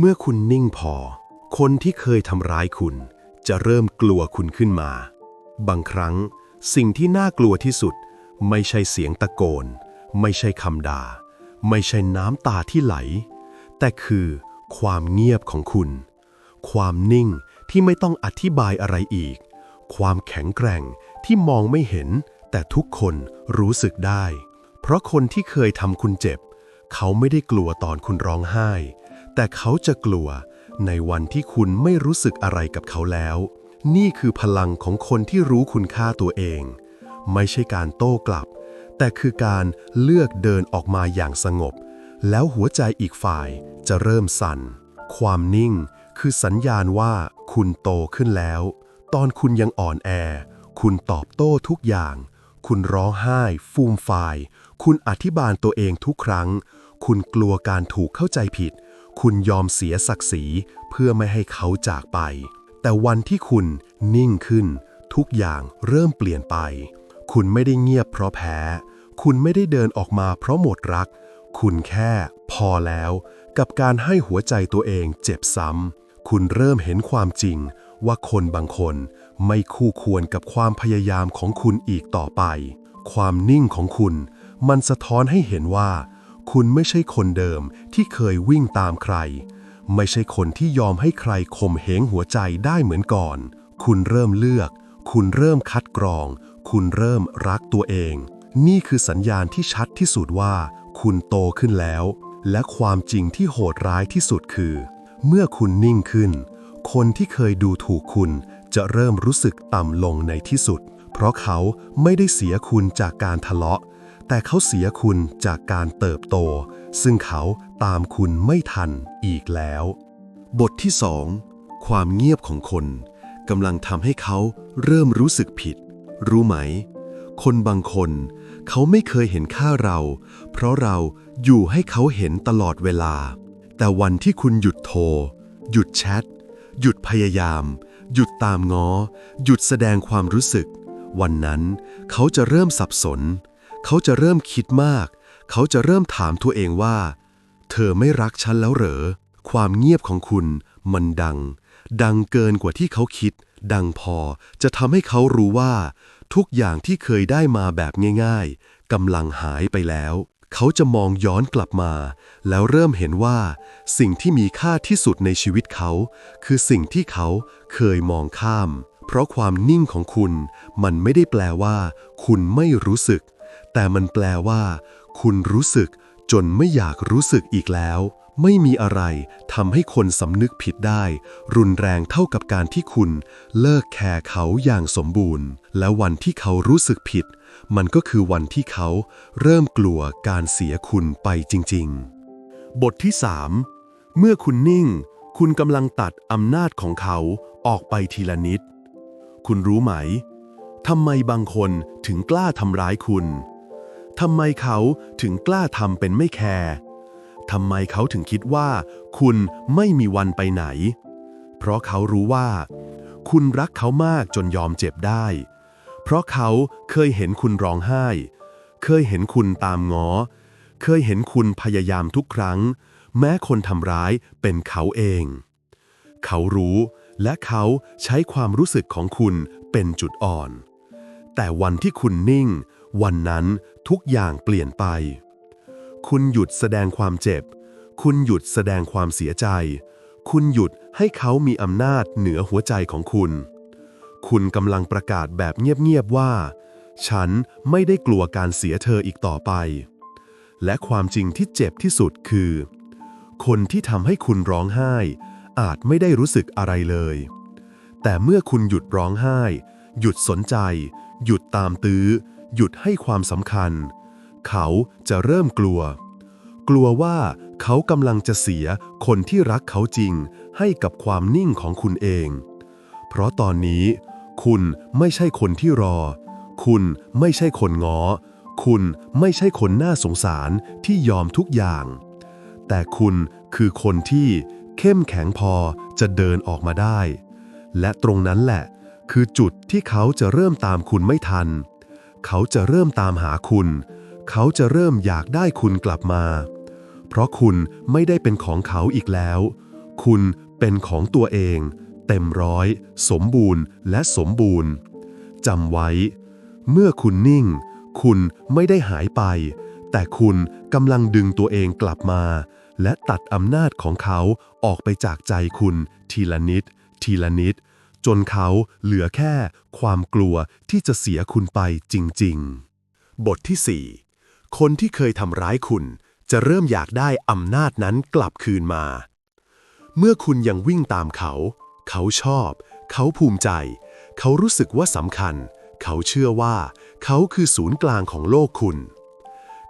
เมื่อคุณนิ่งพอ คนที่เคยทำร้ายคุณ จะเริ่มกลัวคุณขึ้นมา บางครั้ง สิ่งที่น่ากลัวที่สุด ไม่ใช่เสียงตะโกน ไม่ใช่คำด่า ไม่ใช่น้ำตาที่ไหล แต่คือ ความเงียบของคุณ ความนิ่งที่ไม่ต้องอธิบายอะไรอีก ความแข็งแกร่งที่มองไม่เห็น แต่ทุกคนรู้สึกได้ เพราะคนที่เคยทำคุณเจ็บ เขาไม่ได้กลัวตอนคุณร้องไห้ แต่เขาจะกลัวในวันที่คุณไม่รู้สึกอะไรกับเขาแล้ว นี่คือพลังของคนที่รู้คุณค่าตัวเอง ไม่ใช่การโต้กลับ แต่คือการเลือกเดินออกมาอย่างสงบ แล้วหัวใจอีกฝ่ายจะเริ่มสั่น ความนิ่งคือสัญญาณว่าคุณโตขึ้นแล้ว ตอนคุณยังอ่อนแอ คุณตอบโต้ทุกอย่าง คุณร้องไห้ ฟูมฟาย คุณอธิบายตัวเองทุกครั้ง คุณกลัวการถูกเข้าใจผิด คุณยอมเสียศักดิ์ศรีเพื่อไม่ให้เขาจากไป แต่วันที่คุณนิ่งขึ้น ทุกอย่างเริ่มเปลี่ยนไป คุณไม่ได้เงียบเพราะแพ้ คุณไม่ได้เดินออกมาเพราะหมดรัก คุณแค่พอแล้ว กับการให้หัวใจตัวเองเจ็บซ้ำ คุณเริ่มเห็นความจริงว่าคนบางคนไม่คู่ควรกับความพยายามของคุณอีกต่อไป ความนิ่งของคุณ มันสะท้อนให้เห็นว่า คุณไม่ใช่คนเดิมที่เคยวิ่งตามใคร ไม่ใช่คนที่ยอมให้ใครข่มเหงหัวใจได้เหมือนก่อน คุณเริ่มเลือก คุณเริ่มคัดกรอง คุณเริ่มรักตัวเอง นี่คือสัญญาณที่ชัดที่สุดว่า คุณโตขึ้นแล้ว และความจริงที่โหดร้ายที่สุดคือ เมื่อคุณนิ่งขึ้น คนที่เคยดูถูกคุณจะเริ่มรู้สึกต่ำลงในที่สุด เพราะเขาไม่ได้เสียคุณจากการทะเลาะ แต่เขาเสียคุณจากการเติบโต ซึ่งเขาตามคุณไม่ทันอีกแล้ว บทที่สองความเงียบของคนกำลังทำให้เขาเริ่มรู้สึกผิด รู้ไหม คนบางคนเขาไม่เคยเห็นค่าเรา เพราะเราอยู่ให้เขาเห็นตลอดเวลา แต่วันที่คุณหยุดโทร หยุดแชท หยุดพยายาม หยุดตามง้อ หยุดแสดงความรู้สึก วันนั้นเขาจะเริ่มสับสน เขาจะเริ่มคิดมาก เขาจะเริ่มถามตัวเองว่า เธอไม่รักฉันแล้วเหรอ ความเงียบของคุณมันดัง ดังเกินกว่าที่เขาคิด ดังพอจะทำให้เขารู้ว่า ทุกอย่างที่เคยได้มาแบบง่าย ๆกำลังหายไปแล้ว เขาจะมองย้อนกลับมา แล้วเริ่มเห็นว่า สิ่งที่มีค่าที่สุดในชีวิตเขา คือสิ่งที่เขาเคยมองข้าม เพราะความนิ่งของคุณ มันไม่ได้แปลว่า คุณไม่รู้สึก แต่มันแปลว่า คุณรู้สึกจนไม่อยากรู้สึกอีกแล้ว ไม่มีอะไรทำให้คนสำนึกผิดได้ รุนแรงเท่ากับการที่คุณเลิกแคร์เขาอย่างสมบูรณ์ และวันที่เขารู้สึกผิด มันก็คือวันที่เขาเริ่มกลัวการเสียคุณไปจริง ๆ บทที่ 3 เมื่อคุณนิ่ง คุณกำลังตัดอำนาจของเขาออกไปทีละนิด คุณรู้ไหมทำไมบางคนถึงกล้าทำร้ายคุณ ทำไมเขาถึงกล้าทำเป็นไม่แคร์ทำไมเขาถึงคิดว่า คุณไม่มีวันไปไหน เพราะเขารู้ว่า คุณรักเขามากจนยอมเจ็บได้ เพราะเขาเคยเห็นคุณร้องไห้ เคยเห็นคุณตามง้อ เคยเห็นคุณพยายามทุกครั้ง แม้คนทำร้ายเป็นเขาเอง เขารู้และเขาใช้ความรู้สึกของคุณเป็นจุดอ่อน แต่วันที่คุณนิ่ง วันนั้นทุกอย่างเปลี่ยนไป คุณหยุดแสดงความเจ็บ คุณหยุดแสดงความเสียใจ คุณหยุดให้เขามีอำนาจเหนือหัวใจของคุณ คุณกำลังประกาศแบบเงียบๆว่า ฉันไม่ได้กลัวการเสียเธออีกต่อไป และความจริงที่เจ็บที่สุดคือ คนที่ทำให้คุณร้องไห้ อาจไม่ได้รู้สึกอะไรเลย แต่เมื่อคุณหยุดร้องไห้ หยุดสนใจ หยุดตามตื้อ หยุดให้ความสำคัญ เขาจะเริ่มกลัว กลัวว่าเขากำลังจะเสียคนที่รักเขาจริงให้กับความนิ่งของคุณเอง เพราะตอนนี้ คุณไม่ใช่คนที่รอ คุณไม่ใช่คนง้อคุณไม่ใช่คนน่าสงสารที่ยอมทุกอย่าง แต่คุณคือคนที่เข้มแข็งพอจะเดินออกมาได้ และตรงนั้นแหละ คือจุดที่เขาจะเริ่มตามคุณไม่ทัน เขาจะเริ่มตามหาคุณ เขาจะเริ่มอยากได้คุณกลับมา เพราะคุณไม่ได้เป็นของเขาอีกแล้ว คุณเป็นของตัวเอง เต็มร้อย สมบูรณ์ และสมบูรณ์จำไว้ เมื่อคุณนิ่ง คุณไม่ได้หายไป แต่คุณกำลังดึงตัวเองกลับมา และตัดอำนาจของเขาออกไปจากใจคุณทีละนิด ทีละนิด จนเขาเหลือแค่ความกลัวที่จะเสียคุณไปจริง ๆ บทที่ 4 คนที่เคยทำร้ายคุณ จะเริ่มอยากได้อำนาจนั้นกลับคืนมา เมื่อคุณยังวิ่งตามเขา เขาชอบ เขาภูมิใจ เขารู้สึกว่าสำคัญ เขาเชื่อว่า เขาคือศูนย์กลางของโลกคุณ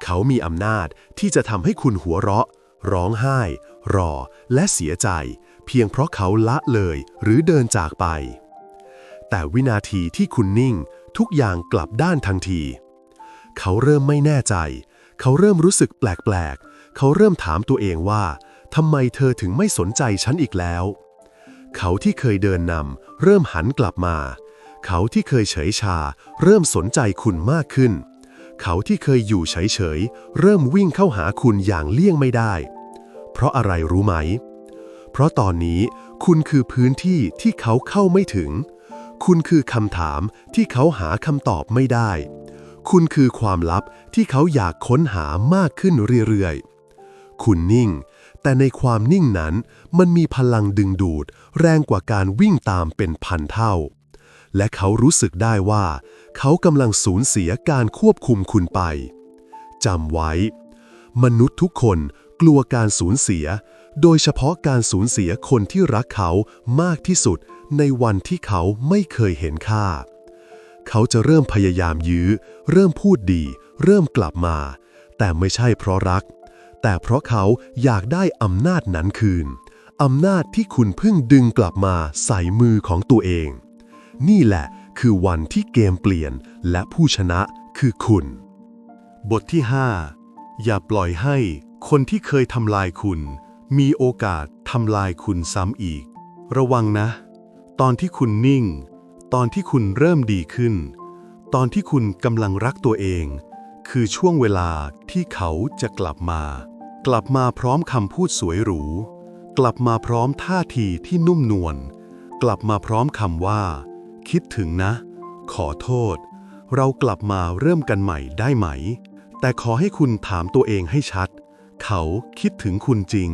เขามีอำนาจที่จะทำให้คุณหัวเราะ ร้องไห้ รอ และเสียใจ เพียงเพราะเขาละเลยหรือเดินจากไป แต่วินาทีที่คุณนิ่งทุกอย่างกลับด้านทันที เขาเริ่มไม่แน่ใจ เขาเริ่มรู้สึกแปลกๆ เขาเริ่มถามตัวเองว่าทำไมเธอถึงไม่สนใจฉันอีกแล้ว เขาที่เคยเดินนำเริ่มหันกลับมา เขาที่เคยเฉยชา เริ่มสนใจคุณมากขึ้น เขาที่เคยอยู่เฉยๆ เริ่มวิ่งเข้าหาคุณอย่างเลี่ยงไม่ได้ เพราะอะไรรู้ไหม เพราะตอนนี้คุณคือพื้นที่ที่เขาเข้าไม่ถึง คุณคือคำถามที่เขาหาคำตอบไม่ได้ คุณคือความลับที่เขาอยากค้นหามากขึ้นเรื่อยๆ คุณนิ่ง แต่ในความนิ่งนั้นมันมีพลังดึงดูด แรงกว่าการวิ่งตามเป็นพันเท่า และเขารู้สึกได้ว่า เขากำลังสูญเสียการควบคุมคุณไปจำไว้ มนุษย์ทุกคนกลัวการสูญเสีย โดยเฉพาะการสูญเสียคนที่รักเขามากที่สุดในวันที่เขาไม่เคยเห็นค่า เขาจะเริ่มพยายามยื้อ เริ่มพูดดี เริ่มกลับมา แต่ไม่ใช่เพราะรัก แต่เพราะเขาอยากได้อำนาจนั้นคืน อำนาจที่คุณเพิ่งดึงกลับมาใส่มือของตัวเอง นี่แหละคือวันที่เกมเปลี่ยนและผู้ชนะคือคุณ บทที่ 5 อย่าปล่อยให้คนที่เคยทำลายคุณ มีโอกาสทำลายคุณซ้ำอีก ระวังนะ ตอนที่คุณนิ่ง ตอนที่คุณเริ่มดีขึ้น ตอนที่คุณกำลังรักตัวเอง คือช่วงเวลาที่เขาจะกลับมา กลับมาพร้อมคำพูดสวยหรู กลับมาพร้อมท่าทีที่นุ่มนวล กลับมาพร้อมคำว่า คิดถึงนะ ขอโทษ เรากลับมาเริ่มกันใหม่ได้ไหม แต่ขอให้คุณถามตัวเองให้ชัด เขาคิดถึงคุณจริง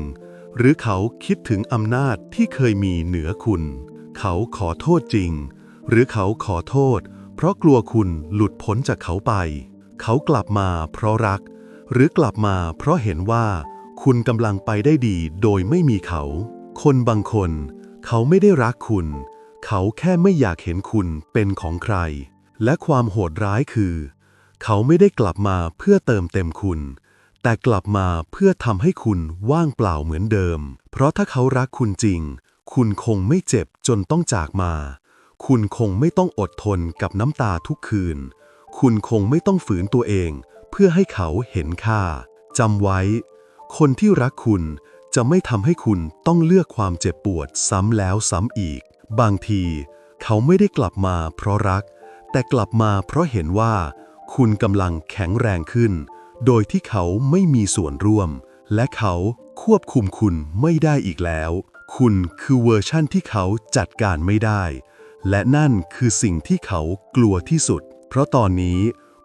หรือเขาคิดถึงอำนาจที่เคยมีเหนือคุณ เขาขอโทษจริง หรือเขาขอโทษ เพราะกลัวคุณหลุดพ้นจากเขาไป เขากลับมาเพราะรัก หรือกลับมาเพราะเห็นว่า คุณกำลังไปได้ดีโดยไม่มีเขา คนบางคน เขาไม่ได้รักคุณ เขาแค่ไม่อยากเห็นคุณเป็นของใคร และความโหดร้ายคือ เขาไม่ได้กลับมาเพื่อเติมเต็มคุณ แต่กลับมาเพื่อทำให้คุณว่างเปล่าเหมือนเดิม เพราะถ้าเขารักคุณจริง คุณคงไม่เจ็บจนต้องจากมา คุณคงไม่ต้องอดทนกับน้ำตาทุกคืน คุณคงไม่ต้องฝืนตัวเอง เพื่อให้เขาเห็นค่าจำไว้ คนที่รักคุณจะไม่ทำให้คุณต้องเลือกความเจ็บปวดซ้ำแล้วซ้ำอีก บางที เขาไม่ได้กลับมาเพราะรัก แต่กลับมาเพราะเห็นว่า คุณกำลังแข็งแรงขึ้น โดยที่เขาไม่มีส่วนร่วม และเขาควบคุมคุณไม่ได้อีกแล้ว คุณคือเวอร์ชั่นที่เขาจัดการไม่ได้ และนั่นคือสิ่งที่เขากลัวที่สุด เพราะตอนนี้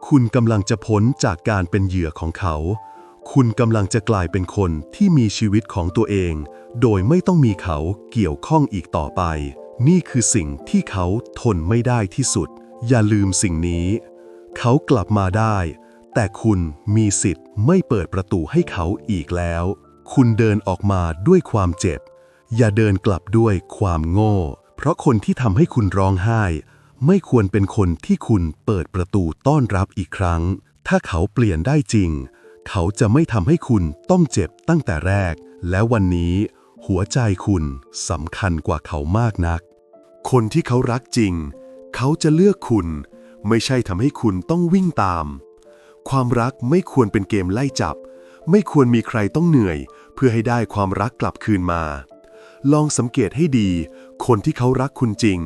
คุณกำลังจะพ้นจากการเป็นเหยื่อของเขา คุณกำลังจะกลายเป็นคนที่มีชีวิตของตัวเอง โดยไม่ต้องมีเขาเกี่ยวข้องอีกต่อไป นี่คือสิ่งที่เขาทนไม่ได้ที่สุด อย่าลืมสิ่งนี้ เขากลับมาได้ แต่คุณมีสิทธิ์ไม่เปิดประตูให้เขาอีกแล้ว คุณเดินออกมาด้วยความเจ็บ อย่าเดินกลับด้วยความโง่ เพราะคนที่ทำให้คุณร้องไห้ ไม่ควรเป็นคนที่คุณเปิดประตูต้อนรับอีกครั้ง ถ้าเขาเปลี่ยนได้จริง เขาจะไม่ทำให้คุณต้องเจ็บตั้งแต่แรก และวันนี้ หัวใจคุณสำคัญกว่าเขามากนัก คนที่เขารักจริง เขาจะเลือกคุณ ไม่ใช่ทำให้คุณต้องวิ่งตาม ความรักไม่ควรเป็นเกมไล่จับ ไม่ควรมีใครต้องเหนื่อย เพื่อให้ได้ความรักกลับคืนมา ลองสังเกตให้ดี คนที่เขารักคุณจริง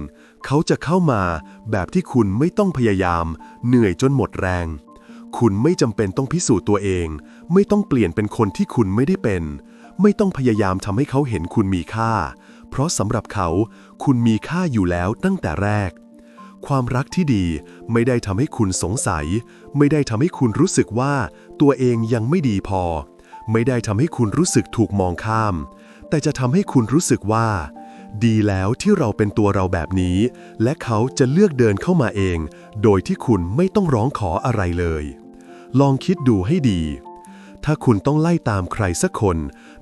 เขาจะเข้ามาแบบที่คุณไม่ต้องพยายาม เหนื่อยจนหมดแรง คุณไม่จำเป็นต้องพิสูจน์ตัวเอง ไม่ต้องเปลี่ยนเป็นคนที่คุณไม่ได้เป็น ไม่ต้องพยายามทำให้เขาเห็นคุณมีค่า เพราะสำหรับเขา คุณมีค่าอยู่แล้วตั้งแต่แรก ความรักที่ดีไม่ได้ทำให้คุณสงสัย ไม่ได้ทำให้คุณรู้สึกว่าตัวเองยังไม่ดีพอ ไม่ได้ทำให้คุณรู้สึกถูกมองข้าม แต่จะทำให้คุณรู้สึกว่า ดีแล้วที่เราเป็นตัวเราแบบนี้ และเขาจะเลือกเดินเข้ามาเอง โดยที่คุณไม่ต้องร้องขออะไรเลย ลองคิดดูให้ดี ถ้าคุณต้องไล่ตามใครสักคน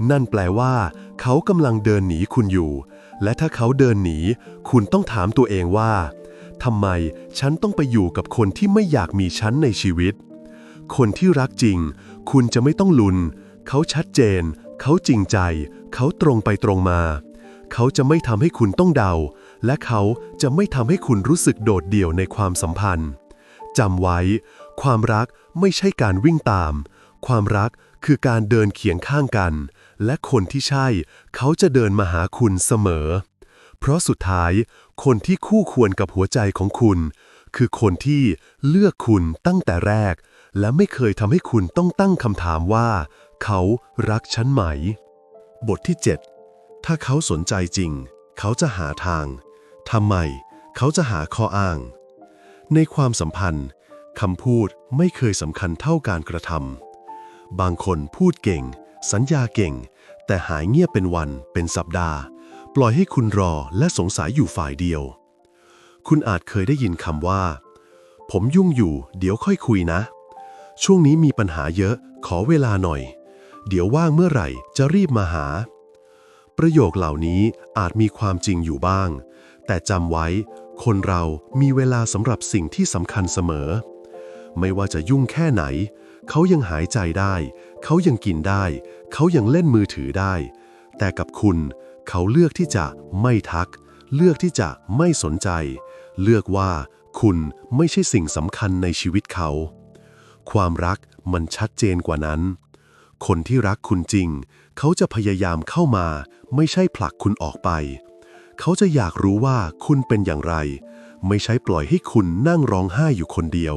นั่นแปลว่า เขากำลังเดินหนีคุณอยู่ และถ้าเขาเดินหนี คุณต้องถามตัวเองว่า ทำไมฉันต้องไปอยู่กับคนที่ไม่อยากมีฉันในชีวิต คนที่รักจริง คุณจะไม่ต้องลุน เขาชัดเจน เขาจริงใจ เขาตรงไปตรงมา เขาจะไม่ทำให้คุณต้องเดา และเขาจะไม่ทำให้คุณรู้สึกโดดเดี่ยวในความสัมพันธ์จำไว้ ความรักไม่ใช่การวิ่งตาม ความรักคือการเดินเคียงข้างกัน และคนที่ใช่ เขาจะเดินมาหาคุณเสมอ เพราะสุดท้าย คนที่คู่ควรกับหัวใจของคุณ คือคนที่เลือกคุณตั้งแต่แรก และไม่เคยทำให้คุณต้องตั้งคำถามว่า เขารักฉันไหม บทที่ 7 ถ้าเขาสนใจจริง เขาจะหาทางทำไม เขาจะหาข้ออ้าง ในความสัมพันธ์คำพูดไม่เคยสำคัญเท่าการกระทำบางคนพูดเก่ง สัญญาเก่ง แต่หายเงียบเป็นวันเป็นสัปดาห์ ปล่อยให้คุณรอและสงสัยอยู่ฝ่ายเดียว คุณอาจเคยได้ยินคำว่า ผมยุ่งอยู่เดี๋ยวค่อยคุยนะ ช่วงนี้มีปัญหาเยอะขอเวลาหน่อย เดี๋ยวว่างเมื่อไหร่จะรีบมาหา ประโยคเหล่านี้อาจมีความจริงอยู่บ้าง แต่จำไว้ คนเรามีเวลาสำหรับสิ่งที่สำคัญเสมอ ไม่ว่าจะยุ่งแค่ไหน เขายังหายใจได้ เขายังกินได้ เขายังเล่นมือถือได้ แต่กับคุณเเขาเลือกที่จะไม่ทัก เลือกที่จะไม่สนใจ เลือกว่าคุณไม่ใช่สิ่งสำคัญในชีวิตเขา ความรักมันชัดเจนกว่านั้น คนที่รักคุณจริง เขาจะพยายามเข้ามา ไม่ใช่ผลักคุณออกไป เขาจะอยากรู้ว่าคุณเป็นอย่างไร ไม่ใช่ปล่อยให้คุณนั่งร้องไห้อยู่คนเดียว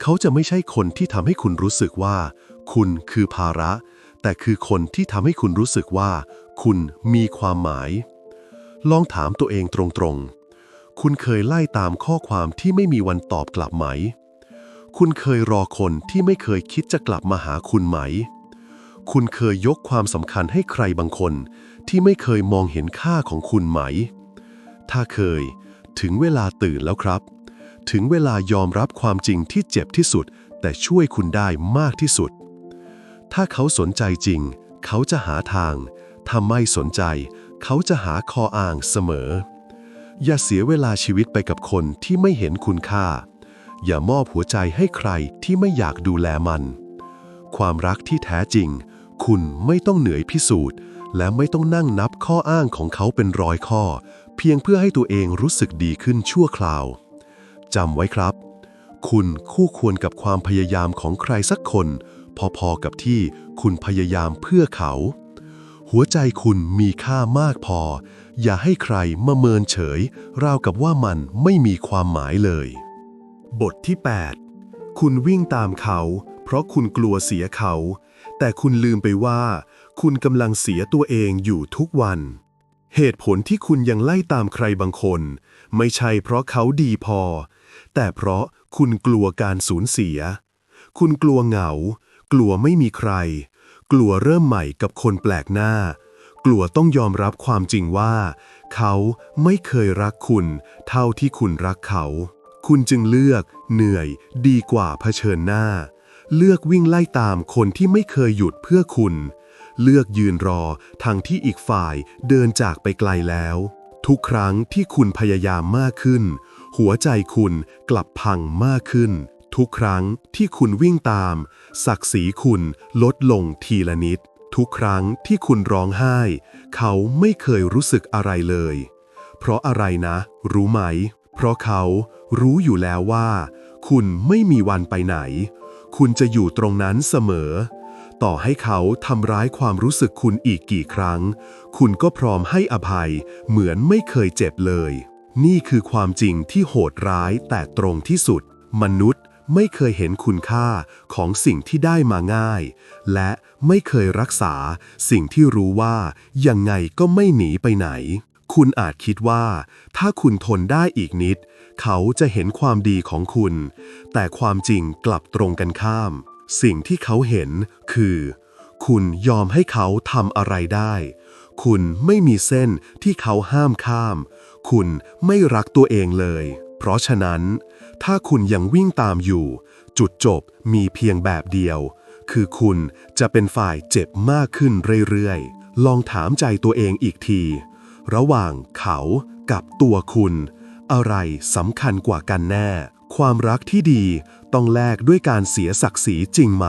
เขาจะไม่ใช่คนที่ทำให้คุณรู้สึกว่า คุณคือภาระ แต่คือคนที่ทำให้คุณรู้สึกว่า คุณมีความหมาย ลองถามตัวเองตรงๆ คุณเคยไล่ตามข้อความที่ไม่มีวันตอบกลับไหม คุณเคยรอคนที่ไม่เคยคิดจะกลับมาหาคุณไหม คุณเคยยกความสำคัญให้ใครบางคน ที่ไม่เคยมองเห็นค่าของคุณไหม ถ้าเคย ถึงเวลาตื่นแล้วครับ ถึงเวลายอมรับความจริงที่เจ็บที่สุด แต่ช่วยคุณได้มากที่สุด ถ้าเขาสนใจจริง เขาจะหาทาง ถ้าไม่สนใจ เขาจะหาคออ้างเสมอ อย่าเสียเวลาชีวิตไปกับคนที่ไม่เห็นคุณค่า อย่ามอบหัวใจให้ใครที่ไม่อยากดูแลมัน ความรักที่แท้จริง คุณไม่ต้องเหนื่อยพิสูจน์ และไม่ต้องนั่งนับข้ออ้างของเขาเป็นร้อยข้อ เพียงเพื่อให้ตัวเองรู้สึกดีขึ้นชั่วคราวจำไว้ครับ คุณคู่ควรกับความพยายามของใครสักคน พอๆกับที่คุณพยายามเพื่อเขา หัวใจคุณมีค่ามากพอ อย่าให้ใครมาเมินเฉย ราวกับว่ามันไม่มีความหมายเลย บทที่ 8 คุณวิ่งตามเขา เพราะคุณกลัวเสียเขา แต่คุณลืมไปว่า คุณกำลังเสียตัวเองอยู่ทุกวัน เหตุผลที่คุณยังไล่ตามใครบางคน ไม่ใช่เพราะเขาดีพอ แต่เพราะคุณกลัวการสูญเสีย คุณกลัวเหงา กลัวไม่มีใคร กลัวเริ่มใหม่กับคนแปลกหน้า กลัวต้องยอมรับความจริงว่า เขาไม่เคยรักคุณ เท่าที่คุณรักเขา คุณจึงเลือก เหนื่อย ดีกว่าเผชิญหน้า เลือกวิ่งไล่ตามคนที่ไม่เคยหยุดเพื่อคุณ เลือกยืนรอทางที่อีกฝ่ายเดินจากไปไกลแล้ว ทุกครั้งที่คุณพยายามมากขึ้น หัวใจคุณกลับพังมากขึ้นทุกครั้งที่คุณวิ่งตาม ศักดิ์ศรีคุณลดลงทีละนิด ทุกครั้งที่คุณร้องไห้ เขาไม่เคยรู้สึกอะไรเลย เพราะอะไรนะ รู้ไหม เพราะเขารู้อยู่แล้วว่า คุณไม่มีวันไปไหน คุณจะอยู่ตรงนั้นเสมอ ต่อให้เขาทำร้ายความรู้สึกคุณอีกกี่ครั้ง คุณก็พร้อมให้อภัย เหมือนไม่เคยเจ็บเลย นี่คือความจริงที่โหดร้ายแต่ตรงที่สุด มนุษย์ ไม่เคยเห็นคุณค่าของสิ่งที่ได้มาง่าย และไม่เคยรักษาสิ่งที่รู้ว่ายังไงก็ไม่หนีไปไหน คุณอาจคิดว่า ถ้าคุณทนได้อีกนิด เขาจะเห็นความดีของคุณ แต่ความจริงกลับตรงกันข้าม สิ่งที่เขาเห็นคือ คุณยอมให้เขาทำอะไรได้ คุณไม่มีเส้นที่เขาห้ามข้าม คุณไม่รักตัวเองเลย เพราะฉะนั้น ถ้าคุณยังวิ่งตามอยู่ จุดจบมีเพียงแบบเดียว คือคุณจะเป็นฝ่ายเจ็บมากขึ้นเรื่อยๆ ลองถามใจตัวเองอีกที ระหว่างเขากับตัวคุณ อะไรสำคัญกว่ากันแน่ ความรักที่ดีต้องแลกด้วยการเสียศักดิ์ศรีจริงไหม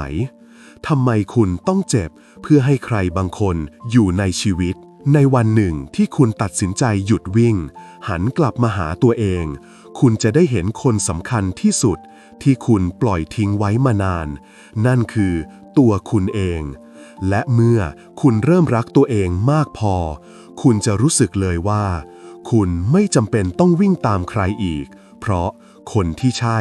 ทำไมคุณต้องเจ็บเพื่อให้ใครบางคนอยู่ในชีวิต ในวันหนึ่งที่คุณตัดสินใจหยุดวิ่ง หันกลับมาหาตัวเอง คุณจะได้เห็นคนสำคัญที่สุดที่คุณปล่อยทิ้งไว้มานาน นั่นคือตัวคุณเอง และเมื่อคุณเริ่มรักตัวเองมากพอ คุณจะรู้สึกเลยว่า คุณไม่จำเป็นต้องวิ่งตามใครอีก เพราะคนที่ใช่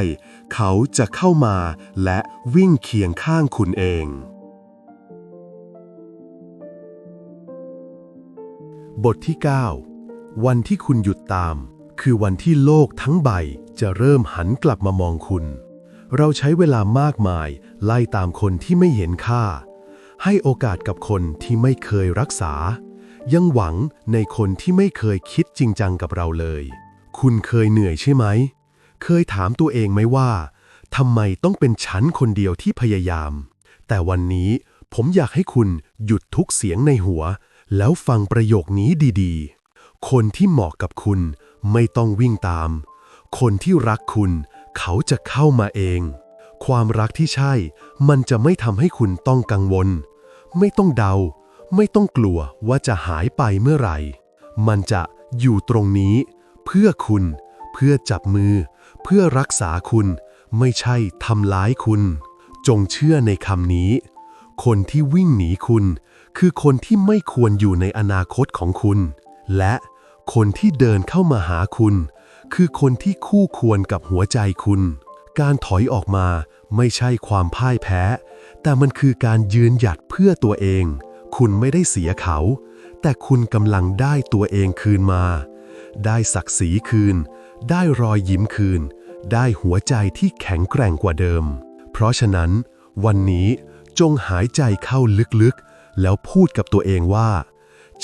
เขาจะเข้ามาและวิ่งเคียงข้างคุณเอง บทที่ 9 วันที่คุณหยุดตาม คือวันที่โลกทั้งใบจะเริ่มหันกลับมามองคุณ เราใช้เวลามากมายไล่ตามคนที่ไม่เห็นค่า ให้โอกาสกับคนที่ไม่เคยรักษา ยังหวังในคนที่ไม่เคยคิดจริงจังกับเราเลย คุณเคยเหนื่อยใช่ไหม เคยถามตัวเองไหมว่าทำไมต้องเป็นฉันคนเดียวที่พยายาม แต่วันนี้ผมอยากให้คุณหยุดทุกเสียงในหัว แล้วฟังประโยคนี้ดีๆ คนที่เหมาะกับคุณ ไม่ต้องวิ่งตาม คนที่รักคุณ เขาจะเข้ามาเอง ความรักที่ใช่ มันจะไม่ทำให้คุณต้องกังวล ไม่ต้องเดา ไม่ต้องกลัวว่าจะหายไปเมื่อไหร่ มันจะอยู่ตรงนี้ เพื่อคุณ เพื่อจับมือ เพื่อรักษาคุณ ไม่ใช่ทำร้ายคุณ จงเชื่อในคำนี้ คนที่วิ่งหนีคุณ คือคนที่ไม่ควรอยู่ในอนาคตของคุณ และ คนที่เดินเข้ามาหาคุณ คือคนที่คู่ควรกับหัวใจคุณ การถอยออกมาไม่ใช่ความพ่ายแพ้ แต่มันคือการยืนหยัดเพื่อตัวเอง คุณไม่ได้เสียเขา แต่คุณกำลังได้ตัวเองคืนมา ได้ศักดิ์ศรีคืน ได้รอยยิ้มคืน ได้หัวใจที่แข็งแกร่งกว่าเดิม เพราะฉะนั้น วันนี้จงหายใจเข้าลึกๆ แล้วพูดกับตัวเองว่า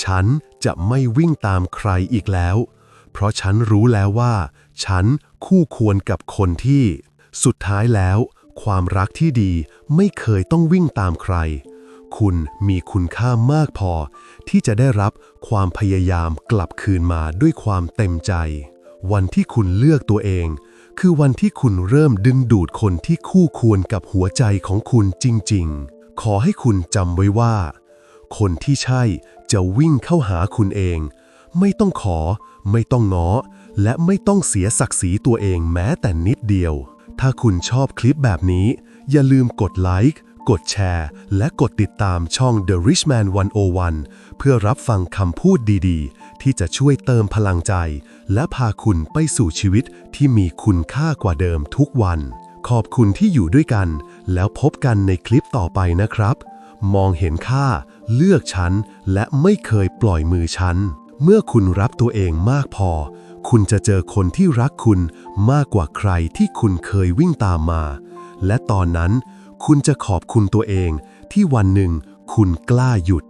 ฉัน จะไม่วิ่งตามใครอีกแล้ว เพราะฉันรู้แล้วว่า ฉันคู่ควรกับคนที่ สุดท้ายแล้ว ความรักที่ดีไม่เคยต้องวิ่งตามใคร คุณมีคุณค่ามากพอ ที่จะได้รับความพยายามกลับคืนมาด้วยความเต็มใจ วันที่คุณเลือกตัวเอง คือวันที่คุณเริ่มดึงดูดคนที่คู่ควรกับหัวใจของคุณจริง ๆ ขอให้คุณจำไว้ว่า คนที่ใช่จะวิ่งเข้าหาคุณเอง ไม่ต้องขอ ไม่ต้องง้อ และไม่ต้องเสียศักดิ์ศรีตัวเองแม้แต่นิดเดียว ถ้าคุณชอบคลิปแบบนี้ อย่าลืมกดไลค์ กดแชร์ และกดติดตามช่อง The Rich Man 101 เพื่อรับฟังคำพูดดีๆ ที่จะช่วยเติมพลังใจ และพาคุณไปสู่ชีวิตที่มีคุณค่ากว่าเดิมทุกวัน ขอบคุณที่อยู่ด้วยกัน แล้วพบกันในคลิปต่อไปนะครับ มองเห็นค่า เลือกฉัน และไม่เคยปล่อยมือฉัน เมื่อคุณรับตัวเองมากพอ คุณจะเจอคนที่รักคุณมากกว่าใครที่คุณเคยวิ่งตามมา และตอนนั้น คุณจะขอบคุณตัวเองที่วันหนึ่งคุณกล้าหยุด